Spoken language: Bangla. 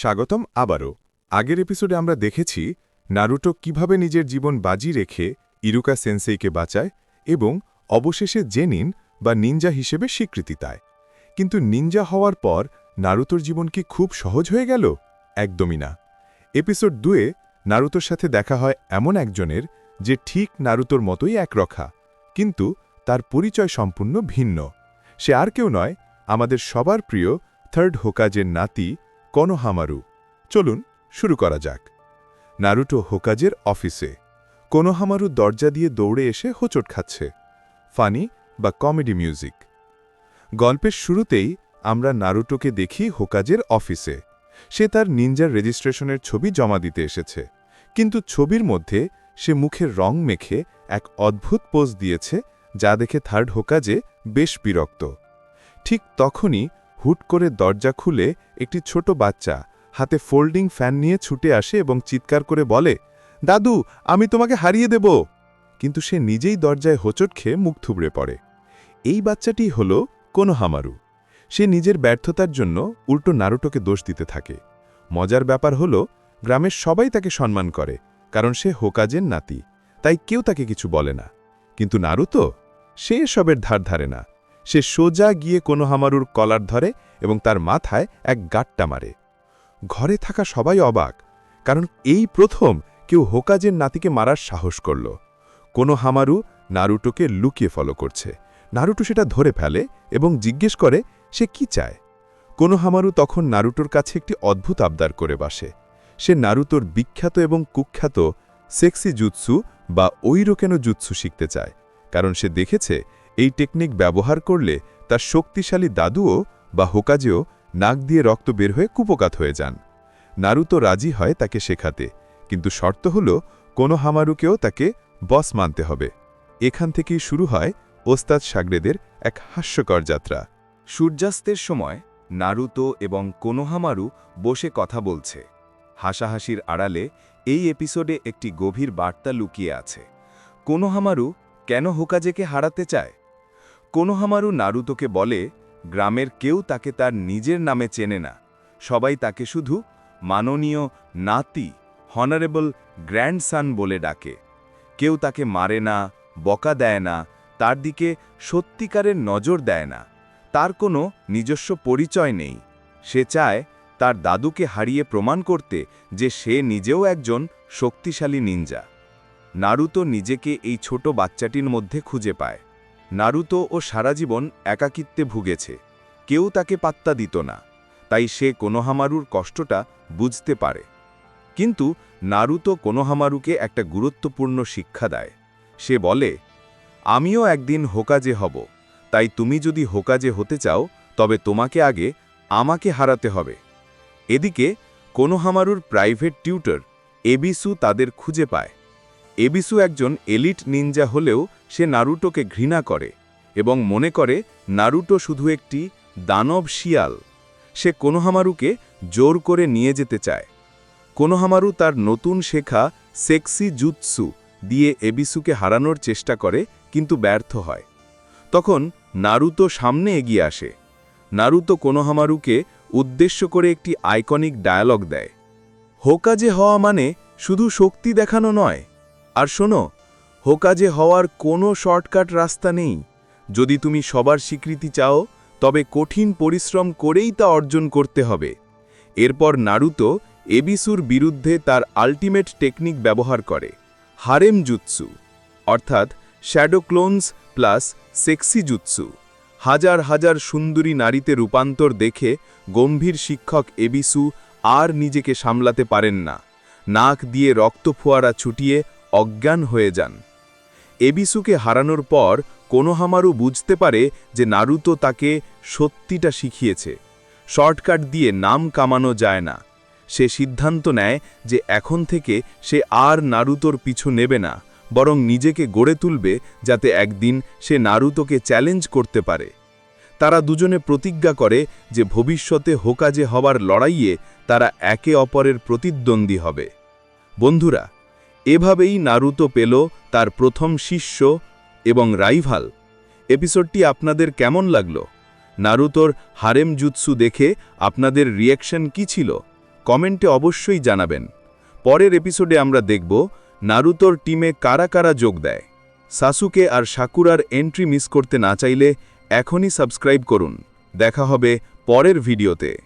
স্বাগতম আবারও। আগের এপিসোডে আমরা দেখেছি নারুটো কীভাবে নিজের জীবন বাজি রেখে ইরুকা সেন্সেইকে বাঁচায় এবং অবশেষে জেনিন বা নিনজা হিসেবে স্বীকৃতি দেয়। কিন্তু নিনজা হওয়ার পর নারুতোর জীবন কি খুব সহজ হয়ে গেল? একদমই না। এপিসোড দুয়ে নারুতোর সাথে দেখা হয় এমন একজনের যে ঠিক নারুতোর মতোই একরখা, কিন্তু তার পরিচয় সম্পূর্ণ ভিন্ন। সে আর কেউ নয়, আমাদের সবার প্রিয় থার্ড হোকাজের নাতি কোনোহামারু। চলুন শুরু করা যাক। নারুটো হোকাজের অফিসে। কোনোহামারু দরজা দিয়ে দৌড়ে এসে হোঁচট খাচ্ছে। ফানি বা কমেডি মিউজিক। গল্পের শুরুতেই আমরা নারুটোকে দেখি হোকাজের অফিসে। সে তার নিনজার রেজিস্ট্রেশনের ছবি জমা দিতে এসেছে। কিন্তু ছবির মধ্যে সে মুখের রং মেখে এক অদ্ভুত পোজ দিয়েছে যা দেখে থার্ড হোকাজে বেশ বিরক্ত। ঠিক তখনই হুট করে দরজা খুলে একটি ছোট বাচ্চা হাতে ফোল্ডিং ফ্যান নিয়ে ছুটে আসে এবং চিৎকার করে বলে, দাদু, আমি তোমাকে হারিয়ে দেব। কিন্তু সে নিজেই দরজায় হোঁচট খেয়ে মুখ থুবড়ে পড়ে। এই বাচ্চাটি হল কোনো হামারু সে নিজের ব্যর্থতার জন্য উল্টো নারুটোকে দোষ দিতে থাকে। মজার ব্যাপার হল, গ্রামের সবাই তাকে সম্মান করে, কারণ সে হোকাজের নাতি, তাই কেউ তাকে কিছু বলে না। কিন্তু নারুতো সে এসবের ধার ধারে না। সে সোজা গিয়ে কোনো হামারুর কলার ধরে এবং তার মাথায় এক গাট্টা মারে। ঘরে থাকা সবাই অবাক, কারণ এই প্রথম কেউ হোকাজের নাতিকে মারার সাহস করল। কোনো হামারু নারুটোকে লুকিয়ে ফলো করছে। নারুটো সেটা ধরে ফেলে এবং জিজ্ঞেস করে, সে কি চায়? কোনো হামারু তখন নারুটোর কাছে একটি অদ্ভুত আবদার করে বাসে। সে নারুতোর বিখ্যাত এবং কুখ্যাত সেক্সি জুৎসু বা ঐরোকেন জুৎসু শিখতে চায়? কারণ সে দেখেছে এই টেকনিক ব্যবহার করলে তার শক্তিশালী দাদুও বা হোকাজেও নাক দিয়ে রক্ত বের হয়ে কুপকাত হয়ে যান। নারুতো রাজি হয় তাকে শেখাতে, কিন্তু শর্ত হল কোনো হামারুকেও তাকে বস মানতে হবে। এখান থেকেই শুরু হয় ওস্তাদ সাগরেদের এক হাস্যকর যাত্রা। সূর্যাস্তের সময় নারুতো এবং কোনোহামারু বসে কথা বলছে। হাসাহাসির আড়ালে এই এপিসোডে একটি গভীর বার্তা লুকিয়ে আছে। কোনোহামারু কেন হোকাজেকে হারাতে চায়? কোনোহামারু নারুতোকে বলে, গ্রামের কেউ তাকে তার নিজের নামে চেনে না। সবাই তাকে শুধু মাননীয় নাতি হনারেবল গ্র্যান্ডসান বলে ডাকে। কেউ তাকে মারে না, বকা দেয় না, তার দিকে সত্যিকারের নজর দেয় না। তার কোনো নিজস্ব পরিচয় নেই। সে চায় তার দাদুকে হারিয়ে প্রমাণ করতে যে সে নিজেও একজন শক্তিশালী নিনজা। নারুতো নিজেকে এই ছোট বাচ্চাটির মধ্যে খুঁজে পায়। নারুতো ও সারা জীবন একাকিত্বে ভুগেছে। কেউ তাকে পাত্তা দিত না, তাই সে কোনোহামারুর কষ্টটা বুঝতে পারে। কিন্তু নারুতো কোনোহামারুকে একটা গুরুত্বপূর্ণ শিক্ষা দেয়। সে বলে, আমিও একদিন হোকাজে হব, তাই তুমি যদি হোকাজে হতে চাও, তবে তোমাকে আগে আমাকে হারাতে হবে। এদিকে কোনোহামারুর প্রাইভেট টিউটর এবিসু তাদের খুঁজে পায়। এবিসু একজন এলিট নিনজা হলেও সে নারুটোকে ঘৃণা করে এবং মনে করে, নারুটো শুধু একটি দানব শিয়াল। সে কোনোহামারুকে জোর করে নিয়ে যেতে চায়। কোনোহামারু তার নতুন শেখা সেক্সি জুৎসু দিয়ে এবিসুকে হারানোর চেষ্টা করে, কিন্তু ব্যর্থ হয়। তখন নারুতো সামনে এগিয়ে আসে। নারুতো কোনোহামারুকে উদ্দেশ্য করে একটি আইকনিক ডায়ালগ দেয়। হোকাজে হওয়া মানে শুধু শক্তি দেখানো নয় আর শোনো, হোকাজে হওয়ার কোনো শর্টকাট রাস্তা নেই। যদি তুমি সবার স্বীকৃতি চাও, তবে কঠিন পরিশ্রম করেই তা অর্জন করতে হবে। এরপর নারুতো এবিসুর বিরুদ্ধে তার আল্টিমেট টেকনিক ব্যবহার করে, হারেম জুৎসু, অর্থাৎ shadow clones plus sexy jutsu. হাজার হাজার সুন্দরী নারীতে রূপান্তর দেখে গম্ভীর শিক্ষক এবিসু আর নিজেকে সামলাতে পারেন না। নাক দিয়ে রক্ত ফোয়ারা ছুটিয়ে অজ্ঞান হয়ে যান। এবিসুকে হারানোর পর কোনোহামারু বুঝতে পারে যে নারুতো তাকে সত্যিটা শিখিয়েছে। শর্টকাট দিয়ে নাম কামানো যায় না। সে সিদ্ধান্ত নেয় যে এখন থেকে সে আর নারুতোর পিছু নেবে না, বরং নিজেকে গড়ে তুলবে যাতে একদিন সে নারুতোকে চ্যালেঞ্জ করতে পারে। তারা দুজনে প্রতিজ্ঞা করে যে ভবিষ্যতে হোকাজে হবার লড়াইয়ে তারা একে অপরের প্রতিদ্বন্দ্বী হবে। বন্ধুরা এভাবেই নারুতো পেল তার প্রথম শিষ্য এবং রাইভাল। এপিসোডটি আপনাদের কেমন লাগল? নারুতোর হারেম জুৎসু দেখে আপনাদের রিয়াকশন কি ছিল? কমেন্টে অবশ্যই জানাবেন। পরের এপিসোডে আমরা দেখব নারুতোর টিমে কারা কারা যোগ দেয়। সাসুকে আর সাকুরার এন্ট্রি মিস করতে না চাইলে এখনই সাবস্ক্রাইব করুন। দেখা হবে পরের ভিডিওতে।